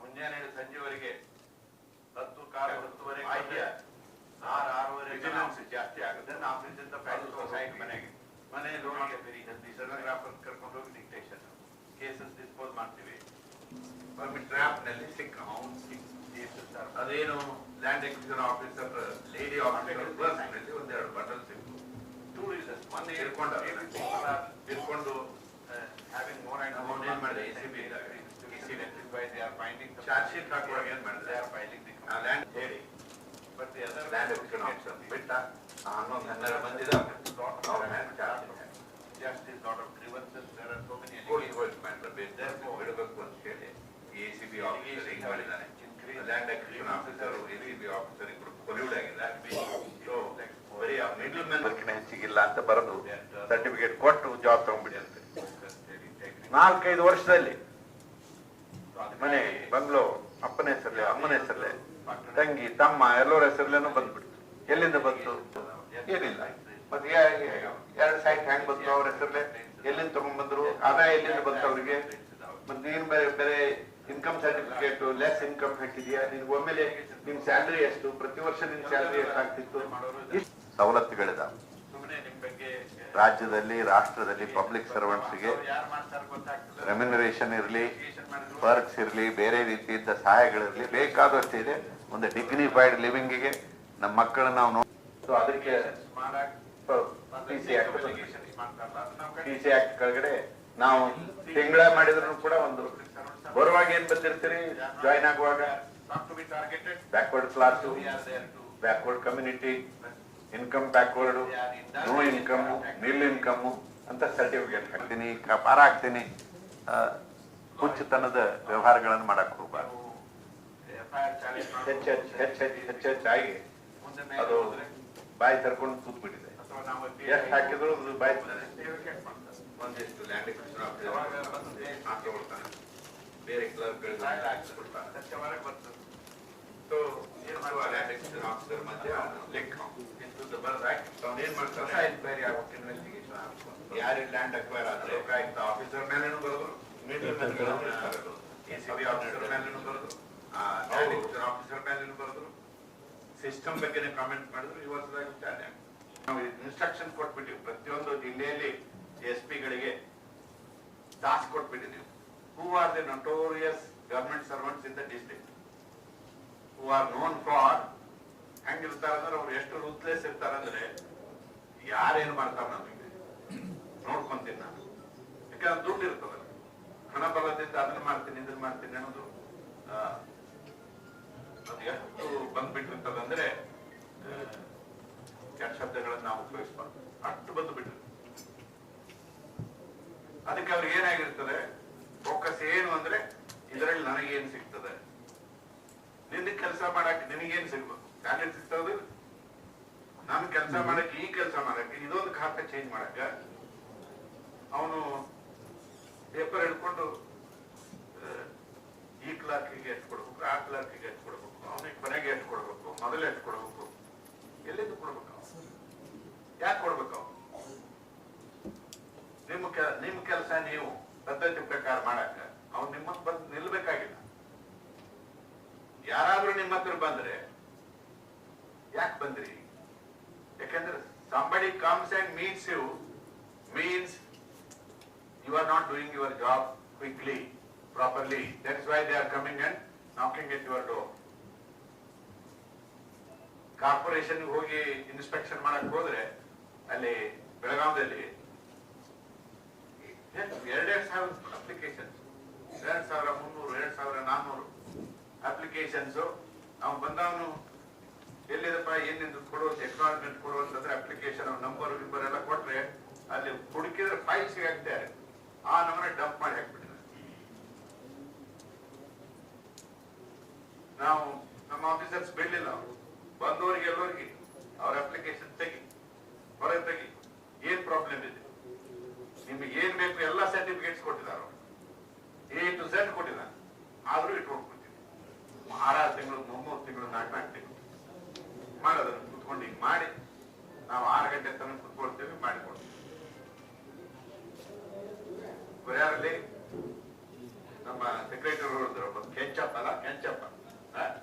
ಮುಂಜಾನೆ ಸಂಜೆವರೆಗೆ ಹತ್ತು ಕಾಲ ಹತ್ತುವರೆಗೆ ಆರು ಆರೂವರೆ ಜಾಸ್ತಿ ಆಗುತ್ತೆ. ಆಫೀಸಿಂದ ಪ್ಯಾಲೇಸ್ ಮನೆಗೆ. ಮನೆಯಲ್ಲಿ ಹೋಗಿ ವೆರಿ ಹೆಲ್ದಿ ಸೆನೋಗ್ರಾಫರ್ ಕರ್ಕೊಂಡು ಹೋಗಿ ಡಿಕ್ಟೇಷನ್ ಕೇಸಸ್ ಡಿಸ್ಪೋಸ್ ಮಾಡ್ತೀವಿ. ಪರ್ಮಿಟ್ ಸಿಕ್ ಅಮೌಂಟ್ ಅದೇನು land execution officer lady officer ಒಂದೆರಡು ಬಟನ್ ಟೂ ಟೂರಿಸಸ್ ಮೊನ್ನೆ ಹಿಡ್ಕೊಂಡಾರೆ ತಿಳ್ಕೊಂಡ. ಹ್ಯಾವಿಂಗ್ ಮೋರ್ ಅಂಡ್ ಮೋರ್ ಏನ್ ಮಾಡಿದ? ACB by they are finding charge sheet ಹಾಕುವಾಗ ಏನ್ ಮಾಡಿದೆ they are filing the land ಹೇಳಿ but the other land acquisition option ಬಿಟ್ಟ ಹನ್ನೊಂದು ಹನ್ನೆರಡು ಬಂದಿದೆ. ಲಾಟ್ ಆಫ್ ಮೇಲೆ ಚಾರ್ಜ್ ಜಾಸ್ತಿ lot of grievances, there are so many court allegations. Matter ಬೇಕು ಬಿಡಬೇಕು ಅಂತ ಹೇಳಿ ಎ ಸಿ ಬಿ ಆಫೀಸರ್ ಹಿಂಗ್ ಮಾಡಿದ್ದಾನೆ land acquisition officer A C B officer ಇಬ್ರು ಕೊಲಿವುಡ್ ಆಗಿದೆ ಸೊ ಬರೀ ಆ ಮಿಡ್ಲ್ ಮ್ಯಾನ್ ಹೆಚ್ಚಿಗಿಲ್ಲ ಅಂತ ಬರೆದು ಸರ್ಟಿಫಿಕೇಟ್ ಕೊಟ್ಟು ಜಾಬ್ ತಗೊಂಡ್ಬಿಟ್ಟಂತೆ ನಾಲ್ಕೈದು ವರ್ಷದಲ್ಲಿ. ಮನೆ, ಬಂಗ್ಲೋ, ಅಪ್ಪನ ಹೆಸರಲ್ಲೇ ಅಮ್ಮನ ಹೆಸರಲ್ಲೇ ತಂಗಿ, ತಮ್ಮ, ಎಲ್ಲರ ಹೆಸರಲ್ಲೇನು ಬಂದ್ಬಿಡ್ತು. ಎಲ್ಲಿಂದ ಬಂತು? ಏನಿಲ್ಲ. ಮತ್ತೆ ಎರಡು ಸೈಟ್ ಹೆಂಗ್ ಬಂತು ಅವ್ರ ಹೆಸರಲ್ಲೇ ಎಲ್ಲಿಂದ ತಗೊಂಡ್ಬಂದ್ರು ಆದಾಯ ಎಲ್ಲಿಂದ ಬಂತು ಅವ್ರಿಗೆ? ಮತ್ತೆ ನೀನ್ ಬೇರೆ ಬೇರೆ ಇನ್ಕಮ್ ಸರ್ಟಿಫಿಕೇಟ್ ಲೆಸ್ ಇನ್ಕಮ್ ಹಾಕಿದ್ಯಾ? ನಿನ್ ಒಮ್ಮೆಲೆ ನಿಮ್ ಸ್ಯಾಲ್ರಿ ಎಷ್ಟು? ಪ್ರತಿ ವರ್ಷ ನಿನ್ ಸ್ಯಾಲ್ರಿ ಎಷ್ಟಾಗ್ತಿತ್ತು? ಸವಲತ್ತುಗಳಿದಾವೆ. ರಾಜ್ಯದಲ್ಲಿ, ರಾಷ್ಟ್ರದಲ್ಲಿ ಪಬ್ಲಿಕ್ ಸರ್ವೆಂಟ್ಸ್ಗೆ ರೆಮ್ಯುನರೇಷನ್ ಇರಲಿ ವರ್ಕ್ಸ್ ಇರಲಿ, ಬೇರೆ ರೀತಿಯಿಂದ ಸಹಾಯಗಳಿರಲಿ, ಬೇಕಾದಷ್ಟು ಇದೆ. ಒಂದು ಡಿಗ್ನಿಫೈಡ್ ಲಿವಿಂಗಿಗೆ ನಮ್ಮ ಮಕ್ಕಳನ್ನ ನಾವು ನೋಡಿ ಅದಕ್ಕೆ ಆಕ್ಟ್ ಕೆಳಗಡೆ ನಾವು ತಿಂಗಳ ಮಾಡಿದ್ರು ಕೂಡ ಒಂದು ಬರುವಾಗ ಏನ್ ಬಂದಿರ್ತೀರಿ ಜಾಯ್ನ್ ಆಗುವಾಗ? Backward class backward community income backward no income nil income ಅಂತ ಸರ್ಟಿಫಿಕೇಟ್ ಹಾಕ್ತೀನಿ ಕಪಾರ ಹಾಕ್ತೀನಿ. ಆ, ಹುಚ್ಚುತನದ ವ್ಯವಹಾರಗಳನ್ನು ಮಾಡಕ್ ಹೋಗ್ಬಾರ್ದು. ಹೆಚ್ಚೆಚ್ಚಾಗಿ challenge ಹೆಚ್ಚು ಹೆಚ್ಚು ಹೆಚ್ಚು ಹೆಚ್ಚು ಹೆಚ್ಚು ಹೆಚ್ಚಾಗಿ ಮುಂದೆ ಅದು ಹೋದ್ರೆ ಬಾಯಿ ತರ್ಕೊಂಡು ಕೂತ್ಬಿಟ್ಟಿದೆ. ಅಥವಾ ನಾವು ಎಷ್ಟು ಹಾಕಿದ್ರು ಅದು ಬಾಯಿ ಒಂದಿಷ್ಟು ಲ್ಯಾಂಡ್ ಬೇರೆ ಕ್ಲರ್ಕ್ಗಳಿಗೆ ಎನ್ಕ್ವೈರಿ ಆಗ್ಬೇಕು ಇನ್ವೆಸ್ಟಿಗೇಷನ್ ಆಗುತ್ತೆ ಲ್ಯಾಂಡ್ ಅಕ್ವೈರ್ ಆದ್ರೆ ಆಫೀಸರ್ ಬಿ ಆಫೀಸರ್ ಮೇಲೇನು ಬರೋದು ಆಫೀಸರ್ ಸಿಸ್ಟಮ್ ಬಗ್ಗೆನೇ ಕಾಮೆಂಟ್ ಮಾಡಿದ್ರು ವರ್ಷದಾಗ ನಾವು ಇನ್ಸ್ಟ್ರಕ್ಷನ್ ಕೊಟ್ಬಿಟ್ಟಿವಿ. ಪ್ರತಿಯೊಂದು ಜಿಲ್ಲೆಯಲ್ಲಿ ಎಸ್ ಪಿಗಳಿಗೆ task ಕೊಟ್ಬಿಟ್ಟಿದ್ದೀವಿ. Who are the notorious government servants in the district who are known for ಹೆಂಗಿರ್ತಾರ ಅಂದ್ರೆ ಅವ್ರು ಎಷ್ಟು ರೂತ್ಲೆಸ್ ಇರ್ತಾರಂದ್ರೆ ಯಾರೇನು ಮಾಡ್ತಾರ ನಮಗೆ ನೋಡ್ಕೊಂತೀನಿ ನಾನು. ಯಾಕಂದ್ರೆ ದುಡ್ಡು ಇರ್ತದ ಹಣ ಬಲದಿಂದ ಅದನ್ನ ಮಾಡ್ತೀನಿ, ಇದನ್ನ ಮಾಡ್ತೀನಿ ಅನ್ನೋದು ಅದು ಎಷ್ಟು ಬಂದ್ಬಿಟ್ಟಿರ್ತದಂದ್ರೆ ಕೆಟ್ಟ ಶಬ್ದಗಳನ್ನ ನಾವು ಉಪಯೋಗಿಸ್ಬಾರ್ದು. ಅಷ್ಟು ಬಂದು ಬಿಟ್ಟಿರ್ತದೆ ಅದಕ್ಕೆ ಅವ್ರಿಗೆ ಏನಾಗಿರ್ತದೆ? ಫೋಕಸ್ ಏನು ಅಂದ್ರೆ, ಇದರಲ್ಲಿ ನನಗೇನು ಸಿಗ್ತದೆ? ನಿನ್ನ ಕೆಲಸ ಮಾಡಕ್ ನಿನಗೇನು ಸಿಗ್ಬೇಕು? ಟ್ಯಾಲೆಂಟ್ ಸಿಗ್ತದೆ? ನಾನು ಕೆಲಸ ಮಾಡಕ್ಕೆ ಈ ಕೆಲಸ ಮಾಡಕ್ಕೆ ಇದೊಂದು ಖಾತೆ ಚೇಂಜ್ ಮಾಡಾಕ ಅವನು ಪೇಪರ್ ಹಿಡ್ಕೊಂಡು ಈ ಕ್ಲಾರ್ಕಿಗೆ ಎಷ್ಟು ಕೊಡ್ಬೇಕು ಆ ಕ್ಲಾರ್ಕಿಗೆ ಎಷ್ಟು ಕೊಡ್ಬೇಕು ಅವನಿಗೆ ಕೊನೆಗೆ ಎಷ್ಟು ಕೊಡ್ಬೇಕು ಮೊದಲು ಎಷ್ಟು ಕೊಡ್ಬೇಕು ಎಲ್ಲಿಂದ ಕೊಡ್ಬೇಕು? ಯಾಕೆ ಕೊಡ್ಬೇಕು ಅವ್ನು? ನಿಮ್ಮ ಕೆ ನಿಮ್ಮ ಕೆಲಸ ನೀವು ಪದ್ಧತಿ ಪ್ರಕಾರ ಮಾಡಕ್ಕ ಅವ್ನು ನಿಮ್ಮ ಬಂದು ನಿಲ್ಬೇಕಾಗಿಲ್ಲ. ಯಾರಾದ್ರೂ ನಿಮ್ಮ ಹತ್ರ ಬಂದ್ರೆ, ಯಾಕೆ ಬಂದ್ರಿ ಯಾಕಂದ್ರೆ somebody comes and means you means you are not doing your job quickly properly that's why they are coming and knocking at your door. Corporation ಹೋಗಿ ಇನ್ಸ್ಪೆಕ್ಷನ್ ಮಾಡಕ್ ಹೋದ್ರೆ, ಅಲ್ಲಿ ಬೆಳಗಾವದಲ್ಲಿ ಎರಡೆರಡು ಸಾವಿರ ಅಪ್ಲಿಕೇಶನ್ ಎರಡ್ ಸಾವಿರ ಮುನ್ನೂರು ಎರಡ್ ಸಾವಿರ ನಾನ್ನೂರು ಅಪ್ಲಿಕೇಶನ್ಸ್ ಅವ್ನು ಬಂದವನು ಎಲ್ಲಿದಪ್ಪ, ಏನಿಂದ ಕೊಡು ಎಕ್ನಾಲಜ್ಮೆಂಟ್ ಕೊಡು ಅಂತಂದ್ರೆ ಅಪ್ಲಿಕೇಶನ್ ನಂಬರ್ ಗಿಂಬರ್ ಎಲ್ಲ ಕೊಟ್ರೆ ಅಲ್ಲಿ ಹುಡುಕಿದ್ರೆ ಫೈಲ್ ಸಿಗಾಕ್ತಾರೆ ಆ ನಂಬರ್ ಡಂಪ್ ಮಾಡಿ ಹಾಕ್ಬಿಟ್ರೆ ನಾವು ನಮ್ಮ ಆಫೀಸರ್ಸ್ ಬಿಡ್ಲಿಲ್ಲ ಅವರು. ಬಂದವರಿಗೆ ಎಲ್ಲರಿಗೆ ಅವ್ರ ಅಪ್ಲಿಕೇಶನ್ ತೆಗಿ, ಹೊರಗೆ ತೆಗಿ. ಏನ್ ಪ್ರಾಬ್ಲಮ್ ಇದೆ? ನಿಮ್ಗೆ ಏನ್ ಬೇಕು, ಎಲ್ಲ ಸರ್ಟಿಫಿಕೇಟ್ಸ್ ಕೊಟ್ಟಿದ್ದಾರೆ ಎ